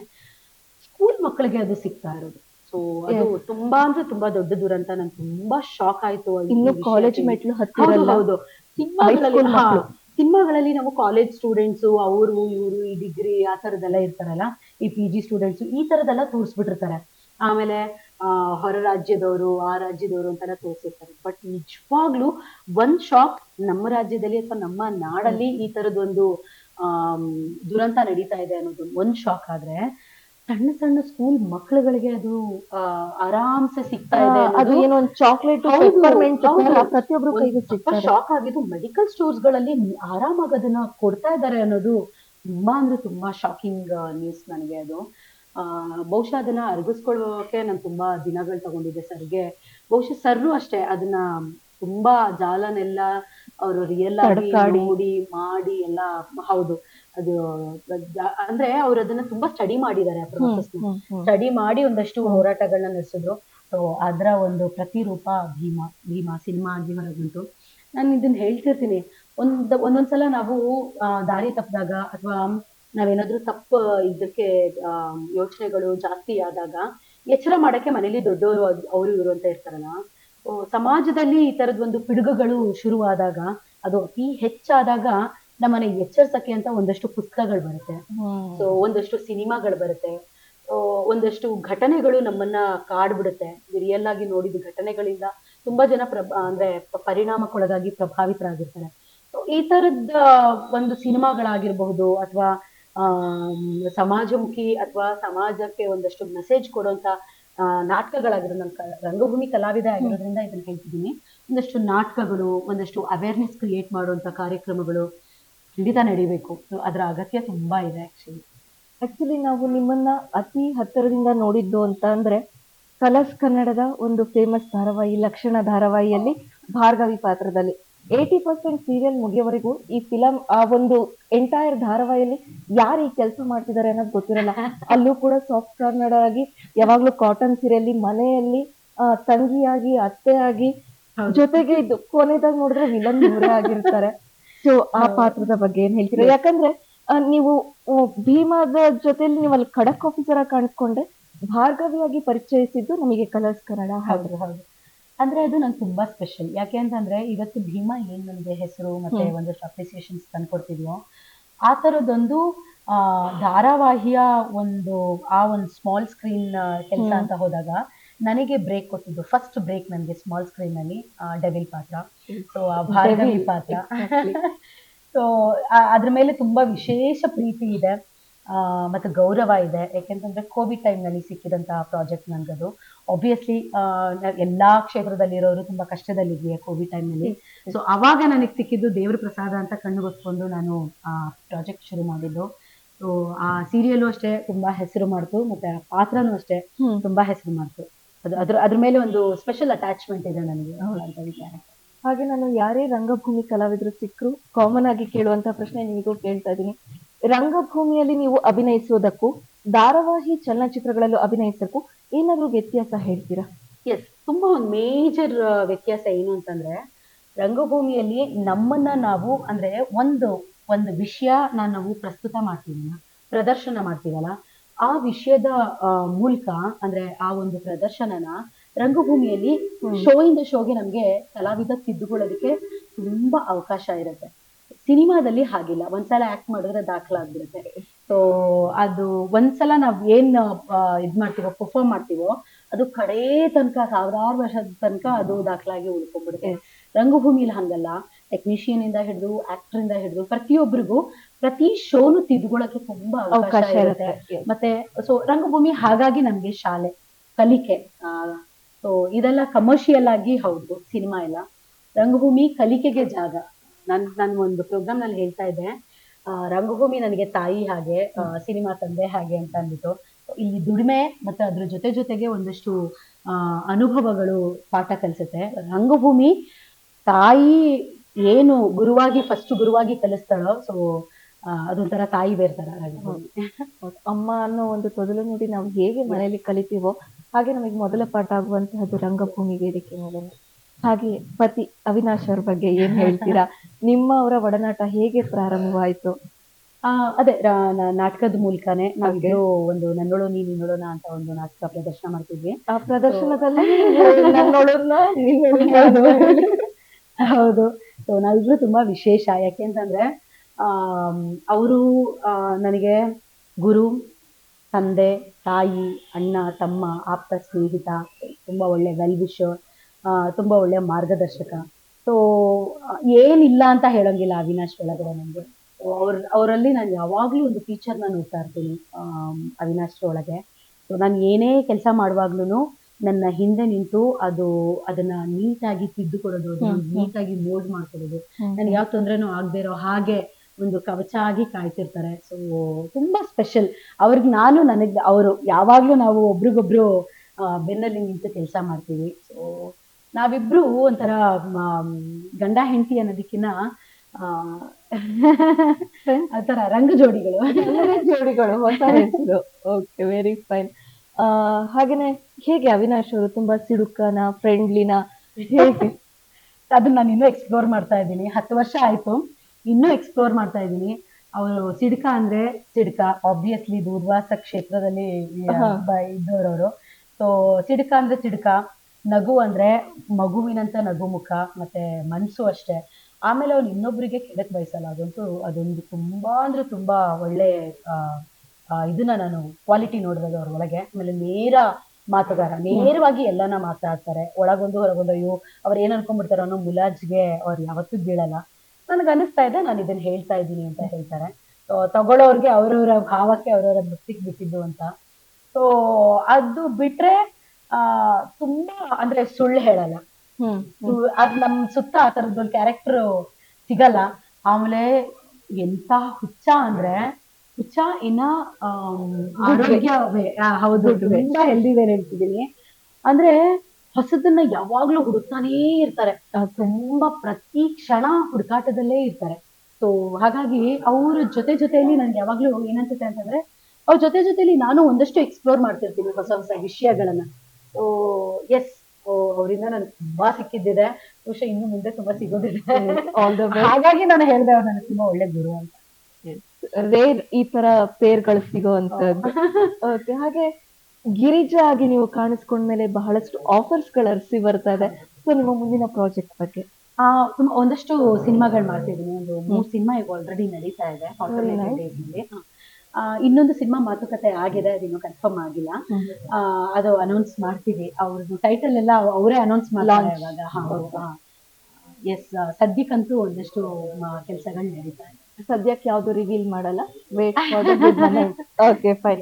S2: ಸ್ಕೂಲ್ ಮಕ್ಕಳಿಗೆ ಅದು ಸಿಗ್ತಾ ಇರೋದು. ಸೊ ಅದು ತುಂಬಾ ಅಂದ್ರೆ ತುಂಬಾ ದೊಡ್ಡ ದುರಂತ. ನನ್ ತುಂಬಾ ಶಾಕ್ ಆಯ್ತು
S1: ಇನ್ನು ಕಾಲೇಜ್. ಮೆಟ್ಲು
S2: ಹೌದು ಸಿನಿಮಾಗಳಲ್ಲಿ ಸಿನಿಮಾಗಳಲ್ಲಿ ನಾವು ಕಾಲೇಜ್ ಸ್ಟೂಡೆಂಟ್ಸ್ ಅವರು, ಇವರು, ಈ ಡಿಗ್ರಿ ಆ ತರದೆಲ್ಲ ಇರ್ತಾರಲ್ಲ, ಈ ಪಿ ಜಿ ಸ್ಟೂಡೆಂಟ್ಸ್ ಈ ತರದೆಲ್ಲ ತೋರಿಸ್ಬಿಟ್ಟಿರ್ತಾರೆ. ಆಮೇಲೆ, ಆ, ಹೊರ ರಾಜ್ಯದವರು, ಆ ರಾಜ್ಯದವರು ಅಂತ ತೋರಿಸಿರ್ತಾರೆ. ಬಟ್ ನಿಜವಾಗ್ಲೂ ಒಂದ್ ಶಾಕ್ ನಮ್ಮ ರಾಜ್ಯದಲ್ಲಿ ಅಥವಾ ನಮ್ಮ ನಾಡಲ್ಲಿ ಈ ತರದೊಂದು ಆ ದುರಂತ ನಡೀತಾ ಇದೆ ಅನ್ನೋದು ಒಂದ್ ಶಾಕ್ ಆದ್ರೆ ಸಣ್ಣ ಸಣ್ಣ ಸ್ಕೂಲ್ ಮಕ್ಕಳುಗಳಿಗೆ ಅದು ಆರಾಮ್ಸೆ ಸಿಗ್ತಾ ಇದೆ
S1: ಅದು ಏನೋ ಒಂದು ಚಾಕ್ಲೇಟ್. ಪ್ರತಿಯೊಬ್ರು ಕೈಗೂ
S2: ಶಾಕ್ ಆಗಿದ್ದು ಮೆಡಿಕಲ್ ಸ್ಟೋರ್ಸ್ಗಳಲ್ಲಿ ಆರಾಮಾಗಿ ಅದನ್ನ ಕೊಡ್ತಾ ಇದ್ದಾರೆ ಅನ್ನೋದು ತುಂಬಾ ಅಂದ್ರೆ ತುಂಬಾ ಶಾಕಿಂಗ್ ನ್ಯೂಸ್ ನನಗೆ ಅದು. ಆ ಬಹುಶಃ ಅದನ್ನ ಅರಗಿಸ್ಕೊಳ್ಳೋಕೆ ನಾನು ತುಂಬಾ ದಿನಗಳು ತಗೊಂಡಿದ್ದೆ ಸರ್ಗೆ. ಬಹುಶಃ ಸರ್ರು ಅಷ್ಟೇ ಅದನ್ನ ತುಂಬಾ ಜಾಲನೆಲ್ಲ ಅವರು ರಿಯಲ್ ಆಗಿ ನೋಡಿ ಮಾಡಿ ಎಲ್ಲ ಹೌದು. ಅದು ಅಂದ್ರೆ ಅವ್ರು ಅದನ್ನ ತುಂಬಾ ಸ್ಟಡಿ ಮಾಡಿದ್ದಾರೆ ಆ. ಸ್ಟಡಿ ಮಾಡಿ ಒಂದಷ್ಟು ಹೋರಾಟಗಳನ್ನ ನಡೆಸಿದ್ರು. ಸೊ ಅದರ ಒಂದು ಪ್ರತಿರೂಪ ಭೀಮಾ ಭೀಮಾ ಸಿನಿಮಾ ಆಗಿ ಹೊರಗುಂಟು ನಾನು ಇದನ್ನ ಹೇಳ್ತಿರ್ತೀನಿ. ಒಂದ್ ಒಂದೊಂದ್ಸಲ ನಾವು ಆ, ದಾರಿ ತಪ್ಪಿದಾಗ ಅಥವಾ ನಾವೇನಾದ್ರೂ ತಪ್ಪು ಇದಕ್ಕೆ ಆ, ಯೋಚನೆಗಳು ಜಾಸ್ತಿ ಆದಾಗ ಎಚ್ಚರ ಮಾಡಕ್ಕೆ ಮನೇಲಿ ದೊಡ್ಡವರು ಅವರು ಇವರು ಅಂತ ಇರ್ತಾರಲ್ಲ. ಸಮಾಜದಲ್ಲಿ ಈ ತರದ ಒಂದು ಪಿಡುಗುಗಳು ಶುರುವಾದಾಗ ಅದು ಅತಿ ಹೆಚ್ಚಾದಾಗ ನಮ್ಮನ್ನ ಎಚ್ಚರಿಸಕ್ಕೆ ಅಂತ ಒಂದಷ್ಟು ಪುಸ್ತಕಗಳು ಬರುತ್ತೆ. ಸೊ ಒಂದಷ್ಟು ಸಿನಿಮಾಗಳು ಬರುತ್ತೆ. ಒಂದಷ್ಟು ಘಟನೆಗಳು ನಮ್ಮನ್ನ ಕಾಡ್ಬಿಡುತ್ತೆ. ರಿಯಲ್ ಆಗಿ ನೋಡಿದ ಘಟನೆಗಳಿಂದ ತುಂಬಾ ಜನ ಪ್ರಭ ಅಂದ್ರೆ ಪರಿಣಾಮಕ್ಕೊಳಗಾಗಿ ಪ್ರಭಾವಿತರಾಗಿರ್ತಾರೆ. ಸೊ ಈ ತರದ ಒಂದು ಸಿನಿಮಾಗಳಾಗಿರ್ಬಹುದು ಅಥವಾ ಸಮಾಜಮುಖಿ ಅಥವಾ ಸಮಾಜಕ್ಕೆ ಒಂದಷ್ಟು ಮೆಸೇಜ್ ಕೊಡುವಂತ ಆ, ನಾಟಕಗಳಾಗಿರೋದು ನನ್ನ ರಂಗಭೂಮಿ ಕಲಾವಿದ ಆಗಿರೋದ್ರಿಂದ ಇದನ್ನ ಹೇಳ್ತಿದ್ದೀನಿ. ಒಂದಷ್ಟು ನಾಟಕಗಳು ಒಂದಷ್ಟು ಅವೇರ್ನೆಸ್ ಕ್ರಿಯೇಟ್ ಮಾಡುವಂತ ಕಾರ್ಯಕ್ರಮಗಳು ಖಂಡಿತ ನಡಿಬೇಕು. ಸೊ ಅದರ ಅಗತ್ಯ ತುಂಬಾ ಇದೆ ಆಕ್ಚುಲಿ
S1: ಆಕ್ಚುಲಿ ನಾವು ನಿಮ್ಮನ್ನ ಅತಿ ಹತ್ತಿರದಿಂದ ನೋಡಿದ್ದು ಅಂತ ಅಂದ್ರೆ ಕಲರ್ಸ್ ಕನ್ನಡದ ಒಂದು ಫೇಮಸ್ ಧಾರಾವಾಹಿ ಲಕ್ಷಣ ಧಾರಾವಾಹಿಯಲ್ಲಿ ಭಾರ್ಗವಿ ಪಾತ್ರದಲ್ಲಿ. ಏಯ್ಟಿ ಪರ್ಸೆಂಟ್ ಸೀರಿಯಲ್ ಮುಗಿಯವರೆಗೂ ಈ ಫಿಲಂ ಆ ಒಂದು ಎಂಟೈರ್ ಧಾರಾವಾಹಿಯಲ್ಲಿ ಯಾರು ಈ ಕೆಲಸ ಮಾಡ್ತಿದ್ದಾರೆ ಅನ್ನೋದು ಗೊತ್ತಿರಲ್ಲ. ಅಲ್ಲೂ ಕೂಡ ಸಾಫ್ಟ್ ಕಾರ್ನರ್ ಆಗಿ ಯಾವಾಗ್ಲೂ ಕಾಟನ್ ಸೀರೆಯಲ್ಲಿ ಮನೆಯಲ್ಲಿ ತಂಗಿಯಾಗಿ ಅತ್ತೆಯಾಗಿ
S2: ಆಗಿ
S1: ಜೊತೆಗೆ ಇದು ಕೊನೆದಾಗ ನೋಡಿದ್ರೆ ವಿಲನ್ ಇವರೇ ಆಗಿರ್ತಾರೆ. ಸೊ ಆ ಪಾತ್ರದ ಬಗ್ಗೆ ಏನ್ ಹೇಳ್ತೀರಾ? ಯಾಕಂದ್ರೆ ನೀವು ಭೀಮಾದ ಜೊತೆಲಿ ನೀವು ಅಲ್ಲಿ ಖಡಕ್ ಆಫೀಸರ್ ಆಗಿ ಕಾಣಿಸ್ಕೊಂಡ್ರೆ ಭಾರ್ಗವಿಯಾಗಿ ಪರಿಚಯಿಸಿದ್ದು ನಮಗೆ ಕಲರ್ಸ್ ಕನ್ನಡ.
S2: ಹೌದು ಹೌದು. ಅಂದ್ರೆ ಅದು ನಂಗೆ ತುಂಬಾ ಸ್ಪೆಷಲ್ ಯಾಕೆ ಅಂತಂದ್ರೆ ಇವತ್ತು ಭೀಮಾ ಏನ್ ನಮ್ಗೆ ಹೆಸರು ಮತ್ತೆ. ಒಂದಷ್ಟು ಅಪ್ರಿಸಿಯೇಷನ್ಸ್ ತಂದ್ಕೊಡ್ತಿದ್ವೋ ಆ ತರದೊಂದು ಆ ಧಾರಾವಾಹಿಯ ಒಂದು ಆ ಒಂದು ಸ್ಮಾಲ್ ಸ್ಕ್ರೀನ್ ಕೆಲಸ. ಅಂತ ಹೋದಾಗ ನನಗೆ ಬ್ರೇಕ್ ಕೊಟ್ಟಿದ್ದು. ಫಸ್ಟ್ ಬ್ರೇಕ್ ನನಗೆ ಸ್ಮಾಲ್ ಸ್ಕ್ರೀನ್ ಅಲ್ಲಿ ಡೆವಿಲ್ ಪಾತ್ರ. ಸೊ ಆ ಭಾರ್ಗವಿ ಪಾತ್ರ. ಸೊ ಅದ್ರ ಮೇಲೆ ತುಂಬಾ ವಿಶೇಷ ಪ್ರೀತಿ ಇದೆ ಮತ್ತು ಮತ್ತೆ ಗೌರವ ಇದೆ. ಯಾಕೆಂತಂದ್ರೆ ಕೋವಿಡ್ ಟೈಮ್ನಲ್ಲಿ ಸಿಕ್ಕಿದಂತಹ ಪ್ರಾಜೆಕ್ಟ್ ನನಗದು. ಆಬ್ವಿಯಸ್ಲಿ ಎಲ್ಲಾ ಕ್ಷೇತ್ರದಲ್ಲಿರೋರು ತುಂಬಾ ಕಷ್ಟದಲ್ಲಿದೆಯಾ ಕೋವಿಡ್ ಟೈಮ್ನಲ್ಲಿ. ಸೊ ಅವಾಗ ನನಗೆ ಸಿಕ್ಕಿದ್ದು ದೇವ್ರ ಪ್ರಸಾದ ಅಂತ ಕಣ್ಣು ಕಣ್ಣುಗೊತ್ಕೊಂಡು ನಾನು ಆ ಪ್ರಾಜೆಕ್ಟ್ ಶುರು ಮಾಡಿದ್ದು. ಸೊ ಆ ಸೀರಿಯಲ್ ಅಷ್ಟೇ ತುಂಬಾ ಹೆಸರು ಮಾಡ್ತು ಮತ್ತೆ ಆ ಪಾತ್ರನೂ ಅಷ್ಟೇ ತುಂಬಾ ಹೆಸರು ಮಾಡ್ತು. ಅದು ಅದ್ರ ಅದ್ರ ಮೇಲೆ ಒಂದು ಸ್ಪೆಷಲ್ ಅಟ್ಯಾಚ್ಮೆಂಟ್ ಇದೆ ನನಗೆ. ಅಂತ ವಿಚಾರ
S1: ಹಾಗೆ ನಾನು ಯಾರೇ ರಂಗಭೂಮಿ ಕಲಾವಿದರು ಸಿಕ್ಕರು ಕಾಮನ್ ಆಗಿ ಕೇಳುವಂತ ಪ್ರಶ್ನೆ ನಿಮಗೂ ಕೇಳ್ತಾ ಇದ್ದೀನಿ. ರಂಗಭೂಮಿಯಲ್ಲಿ ನೀವು ಅಭಿನಯಿಸೋದಕ್ಕೂ ಧಾರಾವಾಹಿ ಚಲನಚಿತ್ರಗಳಲ್ಲೂ ಅಭಿನಯಿಸಕ್ಕೂ ಏನಾದ್ರೂ ವ್ಯತ್ಯಾಸ ಹೇಳ್ತೀರಾ?
S2: ಎಸ್ ತುಂಬಾ ಒಂದು ಮೇಜರ್ ವ್ಯತ್ಯಾಸ ಏನು ಅಂತಂದ್ರೆ ರಂಗಭೂಮಿಯಲ್ಲಿ ನಮ್ಮನ್ನ ನಾವು ಅಂದ್ರೆ ಒಂದು ಒಂದು ವಿಷಯ ನಾವು ಪ್ರಸ್ತುತ ಮಾಡ್ತೀವಲ್ಲ ಪ್ರದರ್ಶನ ಮಾಡ್ತೀವಲ್ಲ ಆ ವಿಷಯದ ಮೂಲಕ ಅಂದ್ರೆ ಆ ಒಂದು ಪ್ರದರ್ಶನನ ರಂಗಭೂಮಿಯಲ್ಲಿ. ಶೋ ಇಂದ ಶೋಗೆ ನಮ್ಗೆ ಕಲಾವಿದ ತಿದ್ದುಕೊಳ್ಳೋದಕ್ಕೆ ತುಂಬಾ ಅವಕಾಶ ಇರುತ್ತೆ. ಸಿನಿಮಾದಲ್ಲಿ ಹಾಗಿಲ್ಲ. ಒಂದ್ಸಲ ಆಕ್ಟ್ ಮಾಡಿದ್ರೆ ದಾಖಲಾಗ್ಬಿಡುತ್ತೆ ಸೊ ಅದು ಒಂದ್ಸಲ ನಾವ್ ಏನ್ ಇದ್ ಮಾಡ್ತೀವೋ ಪರ್ಫಾರ್ಮ್ ಮಾಡ್ತೀವೋ ಅದು ಕಡೇ ತನಕ ಸಾವಿರಾರು ವರ್ಷದ ತನಕ ಅದು ದಾಖಲಾಗಿ ಉಳ್ಕೊಂಡ್ಬಿಡುತ್ತೆ. ರಂಗಭೂಮಿಲಿ ಹಂಗಲ್ಲ. ಟೆಕ್ನಿಷಿಯನ್ ಇಂದ ಹಿಡಿದು ಆಕ್ಟರ್ ಇಂದ ಹಿಡಿದು ಪ್ರತಿಯೊಬ್ಬರಿಗೂ ಪ್ರತಿ ಶೋನು ತಿದ್ಕೊಳಕ್ಕೆ ತುಂಬಾ ಅವಕಾಶ ಇರುತ್ತೆ. ಮತ್ತೆ ಸೊ ರಂಗಭೂಮಿ ಹಾಗಾಗಿ ನಮ್ಗೆ ಶಾಲೆ ಕಲಿಕೆ ಸೊ ಇದೆಲ್ಲ ಕಮರ್ಷಿಯಲ್ ಆಗಿ ಹೌದು ಸಿನಿಮಾ ಎಲ್ಲ. ರಂಗಭೂಮಿ ಕಲಿಕೆಗೆ ಜಾಗ. ನನ್ ನನ್ ಒಂದು ಪ್ರೋಗ್ರಾಮ್ನಲ್ಲಿ ಹೇಳ್ತಾ ಇದ್ದೆ. ರಂಗಭೂಮಿ ನನಗೆ ತಾಯಿ ಹಾಗೆ ಸಿನಿಮಾ ತಂದೆ ಹಾಗೆ ಅಂತ ಅಂದ್ಬಿಟ್ಟು. ಇಲ್ಲಿ ದುಡಿಮೆ ಮತ್ತೆ ಅದ್ರ ಜೊತೆ ಜೊತೆಗೆ ಒಂದಷ್ಟು ಅನುಭವಗಳು ಪಾಠ ಕಲಿಸುತ್ತೆ. ರಂಗಭೂಮಿ ತಾಯಿ ಏನು ಗುರುವಾಗಿ ಫಸ್ಟ್ ಗುರುವಾಗಿ ಕಲಿಸ್ತಾಳೋ ಸೊ ಅದೊಂಥರ ತಾಯಿ ಬೇರ್ತಾರ
S1: ತರ. ಅಮ್ಮ ಅನ್ನೋ ಒಂದು ತೊದಲು ನೋಡಿ ನಾವು ಹೇಗೆ ಮನೆಯಲ್ಲಿ ಕಲಿತೀವೋ ಹಾಗೆ ನಮಗೆ ಮೊದಲ ಪಾಠ ಆಗುವಂತಹದ್ದು ರಂಗಭೂಮಿ ವೇದಿಕೆ ಮೇಲೆ ಹಾಗೆ ಪತಿ ಅವಿನಾಶ್ ಅವ್ರ ಬಗ್ಗೆ ಏನ್ ಹೇಳ್ತೀರಾ? ನಿಮ್ಮ ಅವರ ಒಡನಾಟ ಹೇಗೆ ಪ್ರಾರಂಭವಾಯ್ತು?
S2: ಆ, ಅದೇ ನಾಟಕದ ಮೂಲಕನೇ ನಾವಿಬ್ರು ಒಂದು ನನ್ನೋಳು ನೀ ನೋಡೋಣ ಅಂತ ಒಂದು ನಾಟಕ ಪ್ರದರ್ಶನ ಮಾಡ್ತಿದ್ವಿ.
S1: ಆ ಪ್ರದರ್ಶನದಲ್ಲಿ
S2: ಹೌದು. ಸೊ ನಾವಿಬ್ರು ತುಂಬಾ ವಿಶೇಷ. ಯಾಕೆ ಅಂತಂದ್ರೆ ಅವರು ನನಗೆ ಗುರು ತಂದೆ ತಾಯಿ ಅಣ್ಣ ತಮ್ಮ ಆಪ್ತ ಸ್ನೇಹಿತ ತುಂಬಾ ಒಳ್ಳೆ ವೆಲ್ ವಿಶರ್ ತುಂಬಾ ಒಳ್ಳೆ ಮಾರ್ಗದರ್ಶಕ. ಸೊ ಏನಿಲ್ಲ ಅಂತ ಹೇಳಂಗಿಲ್ಲ ಅವಿನಾಶ್ ಒಳಗಡೆ ನನಗೆ ಅವ್ರ ಅವರಲ್ಲಿ ನಾನು ಯಾವಾಗಲೂ ಒಂದು ಫೀಚರ್ನ ನೋಡ್ತಾ ಇರ್ತೀನಿ ಅವಿನಾಶ್ ಒಳಗೆ. ಸೊ ನಾನು ಏನೇ ಕೆಲಸ ಮಾಡುವಾಗ್ಲೂ ನನ್ನ ಹಿಂದೆ ನಿಂತು ಅದು ಅದನ್ನ ನೀಟಾಗಿ ತಿದ್ದುಕೊಡೋದು
S1: ಕೊಡೋದು.
S2: ನೀಟಾಗಿ ಮೋಲ್ಡ್ ಮಾಡ್ಕೊಡೋದು ನನಗೆ ಯಾವ ತೊಂದರೆನೂ ಆಗದೆ ಇರೋ ಹಾಗೆ ಒಂದು ಕವಚ ಆಗಿ ಕಾಯ್ತಿರ್ತಾರೆ. ಸೊ ತುಂಬಾ ಸ್ಪೆಷಲ್ ಅವ್ರಿಗೆ ನಾನು ನನಗೆ ಅವರು ಯಾವಾಗ್ಲೂ ನಾವು ಒಬ್ರಿಗೊಬ್ರು ಆ, ಬೆನ್ನಲ್ಲಿ ನಿಂತು ಕೆಲಸ ಮಾಡ್ತೀವಿ. ಸೊ ನಾವಿಬ್ರು ಒಂಥರ ಗಂಡ ಹೆಂಡತಿ ಅನ್ನೋದಕ್ಕಿನ್ನ ಆ, ಆತರ ರಂಗ ಜೋಡಿಗಳು
S1: ಜೋಡಿಗಳು ಹೊಸ ಹೆಸರು. ಓಕೆ ವೆರಿ ಫೈನ್ ಹಾಗೇನೆ ಹೇಗೆ ಅವಿನಾಶ್ ಅವರು ತುಂಬಾ ಸಿಡುಕನ ಫ್ರೆಂಡ್ಲಿನ ಹೇಗೆ
S2: ಅದನ್ನ ನಾನು ಇನ್ನೂ ಎಕ್ಸ್ಪ್ಲೋರ್ ಮಾಡ್ತಾ ಇದ್ದೀನಿ. ಹತ್ತು ವರ್ಷ ಆಯ್ತು. ಇನ್ನೂ ಎಕ್ಸ್ಪ್ಲೋರ್ ಮಾಡ್ತಾ ಇದ್ದೀನಿ. ಅವರು ಸಿಡ್ಕ ಅಂದ್ರೆ ಸಿಡ್ಕ ಆಬ್ವಿಯಸ್ಲಿ ದೂರ್ವಾಸ ಕ್ಷೇತ್ರದಲ್ಲಿ. ಇದ್ದವರವರು. ಸೊ ಸಿಡ್ಕ ಅಂದ್ರೆ ಸಿಡ್ಕ ನಗು ಅಂದ್ರೆ ಮಗುವಿನಂತ ನಗು ಮುಖ ಮತ್ತೆ ಮನ್ಸು ಅಷ್ಟೇ. ಆಮೇಲೆ ಅವ್ನು ಇನ್ನೊಬ್ಬರಿಗೆ ಕೆಡಕ್ ಬಯಸಲ್ಲ. ಅದಂತೂ ಅದೊಂದು ತುಂಬಾ ಅಂದ್ರೆ ತುಂಬಾ ಒಳ್ಳೆ ಇದನ್ನ ನಾನು ಕ್ವಾಲಿಟಿ ನೋಡಿರೋದು ಅವ್ರ ಒಳಗೆ. ಆಮೇಲೆ ನೇರ ಮಾತುಗಾರ. ನೇರವಾಗಿ ಎಲ್ಲಾನ ಮಾತಾಡ್ತಾರೆ. ಒಳಗೊಂದು ಹೊರಗೊಂದು ಅಯ್ಯೋ ಅವ್ರು ಏನ್ ಅನ್ಕೊಂಡ್ಬಿಡ್ತಾರೋ ಅನ್ನೋ ಮುಲಾಜ್ಗೆ ಅವ್ರು ಯಾವತ್ತೂ ಬೀಳಲ್ಲ. ನನಗೆ ಅನಿಸ್ತಾ ಇದೆ ನಾನು ಇದನ್ನ ಹೇಳ್ತಾ ಇದ್ದೀನಿ ಅಂತ ಹೇಳ್ತಾರೆ. ಸೊ ತಗೊಳ್ಳೋರ್ಗೆ ಅವ್ರವ್ರ ಭಾವಕ್ಕೆ ಅವ್ರವ್ರ ಭಕ್ತಿಗೆ ಬಿಟ್ಟಿದ್ದು ಅಂತ. ಸೊ ಅದು ಬಿಟ್ರೆ ಆ ತುಂಬಾ ಅಂದ್ರೆ ಸುಳ್ಳು ಹೇಳಲ್ಲ. ಅದ್ ನಮ್ ಸುತ್ತ ಆ ತರದೊಂದು ಕ್ಯಾರೆಕ್ಟರ್ ಸಿಗಲ್ಲ. ಆಮೇಲೆ ಎಂತ ಹುಚ್ಚ ಅಂದ್ರೆ ಹುಚ್ಚ ಇನ್ನ ಆರೋಗ್ಯ ಹೌದು ತುಂಬಾ ಹೆಲ್ದಿ ವೇ ಹೇಳ್ತಿದೀನಿ ಅಂದ್ರೆ ಹೊಸದನ್ನ ಯಾವಾಗ್ಲೂ ಹುಡುಕ್ತಾನೇ ಇರ್ತಾರೆ. ತುಂಬಾ ಪ್ರತಿ ಕ್ಷಣ ಹುಡುಕಾಟದಲ್ಲೇ ಇರ್ತಾರೆ. ಸೊ ಹಾಗಾಗಿ ಅವ್ರ ಜೊತೆ ಜೊತೆಯಲ್ಲಿ ನನ್ಗೆ ಯಾವಾಗ್ಲೂ ಏನನ್ಸುತ್ತೆ ಅಂತಂದ್ರೆ ಅವ್ರ ಜೊತೆ ಜೊತೆಲಿ ನಾನು ಒಂದಷ್ಟು ಎಕ್ಸ್ಪ್ಲೋರ್ ಮಾಡ್ತಿರ್ತೀನಿ ಹೊಸ ಹೊಸ ವಿಷಯಗಳನ್ನ. ಸೊ ಎಸ್ ಅವರಿಂದ ನಾನು ತುಂಬಾ ಸಿಕ್ಕಿದ್ದಿದೆ. ಬಹುಶಃ ಇನ್ನು ಮುಂದೆ ತುಂಬಾ ಸಿಗೋದಿದೆ. ಹಾಗಾಗಿ ನಾನು ಹೇಳ್ದೆ ಅವ್ರು ನನಗೆ ತುಂಬಾ ಒಳ್ಳೆ ಗುರು ಅಂತ.
S1: ರೇರ್ ಈ ತರ ಪೇರ್ಗಳು ಸಿಗೋವಂತದ್ದು ಅಂತ ಹಾಗೆ ಗಿರಿಜಾ ಆಗಿ ನೀವು ಕಾಣಿಸ್ಕೊಂಡ್ಮೇಲೆ ಬಹಳಷ್ಟು ಆಫರ್ಸ್ಗಳ ಅರಸಿ ಬರ್ತಾ ಇದೆ. ಸೊ ನಿಮ್ಮ ಮುಂದಿನ ಪ್ರಾಜೆಕ್ಟ್ ಬಗ್ಗೆ.
S2: ಆ ತುಂಬಾ ಒಂದಷ್ಟು ಸಿನಿಮಾಗಳು ಮಾಡ್ತಿದ್ದೀನಿ. ಒಂದು ಮೂರು ಸಿನಿಮಾ ಈಗ ಆಲ್ರೆಡಿ ನಡೀತಾ ಇದೆ ಇನ್ನೊಂದು ಸಿನಿಮಾ ಮಾತುಕತೆ ಆಗಿದೆ ಅದಿನ್ನು ಕನ್ಫರ್ಮ್ ಆಗಿಲ್ಲ. ಆ, ಅದು ಅನೌನ್ಸ್ ಮಾಡ್ತೀವಿ. ಅವ್ರದ್ದು ಟೈಟಲ್ ಎಲ್ಲ ಅವರೇ ಅನೌನ್ಸ್
S1: Launch.
S2: ಇವಾಗ. ಎಸ್ ಸದ್ಯಕ್ಕಂತೂ ಒಂದಷ್ಟು ಕೆಲಸಗಳು ನಡೀತಾ ಇದೆ.
S1: ಸದ್ಯಕ್ಕೆ ಯಾವ್ದು ರಿವೀಲ್ ಮಾಡಲ್ಲ? ವೇಟ್ ಓಕೆ ಫೈನ್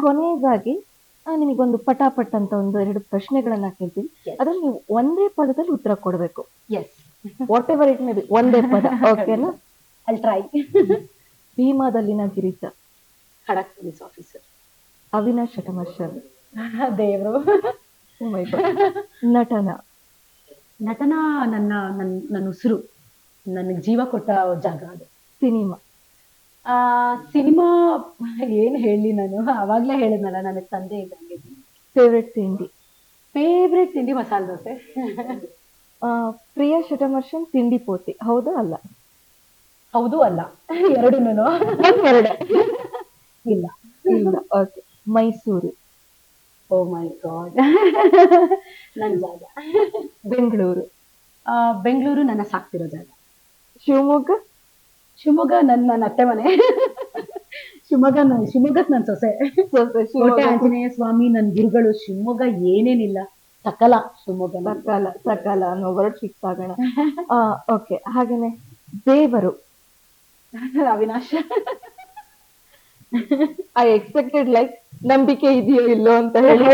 S1: ಕೊನೆಯದಾಗಿ ನಿಮಗೊಂದು ಪಟಾಪಟ್ ಅಂತ ಒಂದು ಎರಡು ಪ್ರಶ್ನೆಗಳನ್ನ ಕೇಳ್ತೀನಿ.
S2: Yes.
S1: ಅದ್ರಲ್ಲಿ ನೀವು ಒಂದೇ ಪದದಲ್ಲಿ ಉತ್ತರ ಕೊಡಬೇಕು.
S2: Yes
S1: whatever it may be ಒಂದೇ ಪದ. ಓಕೆನಾ
S2: ಟ್ರೈ
S1: ಭೀಮಾದಲ್ಲಿನ ಗಿರಿಜ.
S2: ಖಡಕ್ ಪೊಲೀಸ್ ಆಫೀಸರ್.
S1: ಅವಿನಾಶ್ ಶಟಮರ್ಷನ್
S2: ದೇವ್ರು.
S1: Oh my God. ನಟನ.
S2: ನಟನ ನನ್ನ ನನ್ನ ನನ್ನ ಉಸಿರು. ನನಗೆ ಜೀವ ಕೊಟ್ಟ ಜಾಗ ಅದು.
S1: ಸಿನಿಮಾ.
S2: ಆ ಸಿನಿಮಾ ಏನ್ ಹೇಳಿ ನಾನು? ಅವಾಗ್ಲೇ ಹೇಳಿದ್ನಲ್ಲ ನನಗೆ ತಂದೆ ಇದ್ದಂಗೆ.
S1: ಫೇವ್ರೆಟ್ ತಿಂಡಿ.
S2: ಫೇವ್ರೆಟ್ ತಿಂಡಿ ಮಸಾಲೆ ದೋಸೆ.
S1: ಆ, ಪ್ರಿಯಾ ಶಟಮರ್ಷನ್ ತಿಂಡಿ ಪೋತಿ ಹೌದಾ ಅಲ್ಲ?
S2: ಹೌದು ಅಲ್ಲ. ಎರಡೂನು
S1: ಎರಡೇ
S2: ಇಲ್ಲ.
S1: ಇಲ್ಲ okay Mysuru.
S2: Oh my god. ನನ್ನ ಜಾಗ.
S1: ಬೆಂಗಳೂರು.
S2: ಆ, ಬೆಂಗಳೂರು ನನ್ನ ಸಾಕ್ತಿರೋ ಜಾಗ.
S1: ಶಿವಮೊಗ್ಗ?
S2: ಶಿವಮೊಗ್ಗ ನನ್ನ ನನ್ನ ಅತ್ತೆ ಮನೆ. ಶಿವಮೊಗ್ಗ ನನ್ನ ಶಿವಮೊಗ್ಗಕ್ ನನ್ ಸೊಸೆ. ಕೋಟೆ ಆಂಜನೇಯ ಸ್ವಾಮಿ ನನ್ನ ಗುರುಗಳು ಶಿವಮೊಗ್ಗ ಏನೇನಿಲ್ಲ. ಸಕಲ ಶಿವಮೊಗ್ಗ
S1: ಸಕಲ ಸಕಾಲ ಅನ್ನೋ ವರ್ಡ್ ಫಿಕ್ಸ್ ಆಗೋಣ ಓಕೆ ಹಾಗೇನೆ ದೇವರು.
S2: ಅವಿನಾಶ್.
S1: ಐ ಎಕ್ಸ್ಪೆಕ್ಟೆಡ್ ಲೈಕ್ ನಂಬಿಕೆ ಇದೆಯೋ ಇಲ್ಲೋ ಅಂತ ಹೇಳಿ.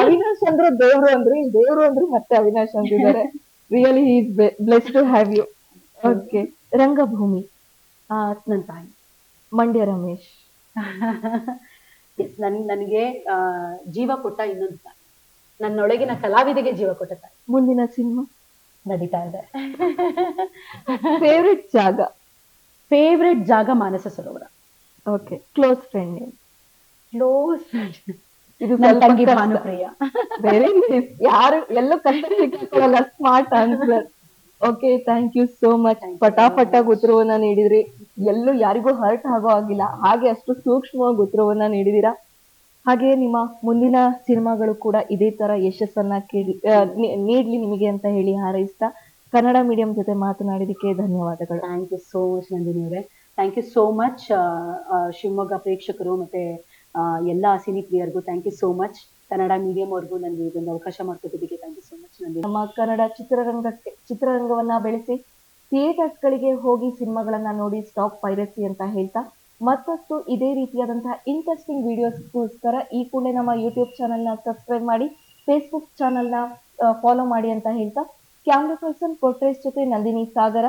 S1: ಅವಿನಾಶ್ ಅಂದ್ರೆ ದೇವ್ರು ಅಂದ್ರೆ ದೇವ್ರು ಅಂದ್ರೆ ಮತ್ತೆ ಅವಿನಾಶ್ ಅಂತಿದ್ದಾರೆ. Really is bless to have you okay. ರಂಗಭೂಮಿ
S2: ನನ್ನ ತಾಯಿ.
S1: ಮಂಡ್ಯ ರಮೇಶ್.
S2: ನನ್ ನನಗೆ ಜೀವ ಕೊಟ್ಟ ಇನ್ನೊಂದು ತಾಯಿ. ನನ್ನೊಳಗಿನ ಕಲಾವಿದೆಗೆ ಜೀವ ಕೊಟ್ಟ ತಾಯಿ.
S1: ಮುಂದಿನ ಸಿನಿಮಾ?
S2: ನಡೀತಾ ಇದೆ.
S1: ಫೇವ್ರೆಟ್ ಜಾಗ?
S2: ಫೇವ್ರೆಟ್ ಜಾಗ Manasa Sarovara.
S1: Okay. Close friend name
S2: close
S1: ಇದು
S2: ನನ್ನ
S1: ಸ್ವಲ್ಪ
S2: ತಂಗಿ ಭಾನುಪ್ರಿಯ.
S1: ಯಾರು ಎಲ್ಲೂ ಕಷ್ಟ ಸಿಕ್ಕಿಕೊಳ್ಳಲ್ಲ smart answer okay thank you so much ಪಟಾಪಟ್ಟಾಗಿ ಉತ್ತರವನ್ನ ನೀಡಿದ್ರಿ. ಎಲ್ಲೂ ಯಾರಿಗೂ ಹರ್ಟ್ ಆಗೋ ಆಗಿಲ್ಲ ಹಾಗೆ ಅಷ್ಟು ಸೂಕ್ಷ್ಮವಾಗಿ ಉತ್ತರವನ್ನ ನೀಡಿದೀರಾ? ಹಾಗೆ ನಿಮ್ಮ ಮುಂದಿನ ಸಿನಿಮಾಗಳು ಕೂಡ ಇದೇ ತರ ಯಶಸ್ಸನ್ನ ಕೇಳಿ ನೀಡ್ಲಿ ನಿಮಗೆ ಅಂತ ಹೇಳಿ ಹಾರೈಸ್ತಾ ಕನ್ನಡ ಮೀಡಿಯಂ ಜೊತೆ ಮಾತನಾಡಿದಕ್ಕೆ ಧನ್ಯವಾದಗಳು.
S2: Thank you so much Nandini ಅವರೇ. Thank you so much Shivamogga ಪ್ರೇಕ್ಷಕರು ಮತ್ತೆ ಎಲ್ಲ cine ಪ್ರಿಯರಿಗೂ thank you so much Kannada medium ಅವ್ರಿಗೂ ನನಗೆ ಇದೊಂದು ಅವಕಾಶ ಮಾಡಿಕೊಟ್ಟಿದ್ದಕ್ಕೆ thank you so much Nandi
S1: ನಮ್ಮ ಕನ್ನಡ ಚಿತ್ರರಂಗಕ್ಕೆ, ಚಿತ್ರರಂಗವನ್ನ ಬೆಳೆಸಿ ಥಿಯೇಟರ್ಸ್ಗಳಿಗೆ ಹೋಗಿ ಸಿನಿಮಾಗಳನ್ನ ನೋಡಿ ಸ್ಟಾಪ್ ಪೈರಸಿ ಅಂತ ಹೇಳ್ತಾ, ಮತ್ತಷ್ಟು ಇದೇ ರೀತಿಯಾದಂತಹ ಇಂಟ್ರೆಸ್ಟಿಂಗ್ ವಿಡಿಯೋಸ್ಗೋಸ್ಕರ ಈ ಕೂಡಲೇ ನಮ್ಮ ಯೂಟ್ಯೂಬ್ ಚಾನೆಲ್ನ ಸಬ್ಸ್ಕ್ರೈಬ್ ಮಾಡಿ ಫೇಸ್ಬುಕ್ ಚಾನೆಲ್ನ ಫಾಲೋ ಮಾಡಿ ಅಂತ ಹೇಳ್ತಾ ಕ್ಯಾಮ್ರಾ ಪರ್ಸನ್ ಕೊಟ್ರೇಶ್ ಜೊತೆ ನಂದಿನಿ ಸಾಗರ.